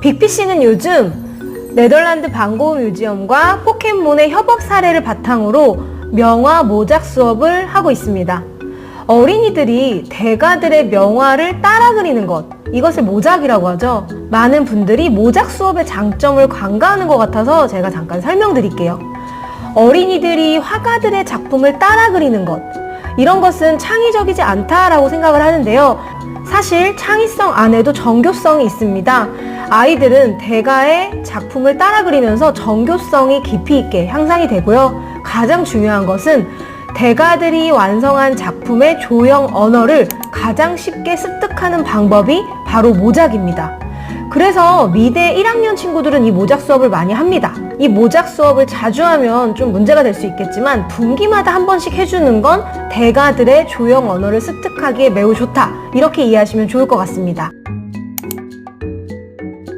빅피씨는 요즘 네덜란드 방고 뮤지엄과 포켓몬의 협업 사례를 바탕으로 명화 모작 수업을 하고 있습니다. 어린이들이 대가들의 명화를 따라 그리는 것, 이것을 모작이라고 하죠. 많은 분들이 모작 수업의 장점을 관가하는 것 같아서 제가 잠깐 설명드릴게요. 어린이들이 화가들의 작품을 따라 그리는 것, 이런 것은 창의적이지 않다라고 생각을 하는데요. 사실 창의성 안에도 정교성이 있습니다. 아이들은 대가의 작품을 따라 그리면서 정교성이 깊이 있게 향상이 되고요. 가장 중요한 것은 대가들이 완성한 작품의 조형 언어를 가장 쉽게 습득하는 방법이 바로 모작입니다. 그래서 미대 1학년 친구들은 이 모작 수업을 많이 합니다. 이 모작 수업을 자주 하면 좀 문제가 될 수 있겠지만 분기마다 한 번씩 해주는 건 대가들의 조형 언어를 습득하기에 매우 좋다. 이렇게 이해하시면 좋을 것 같습니다.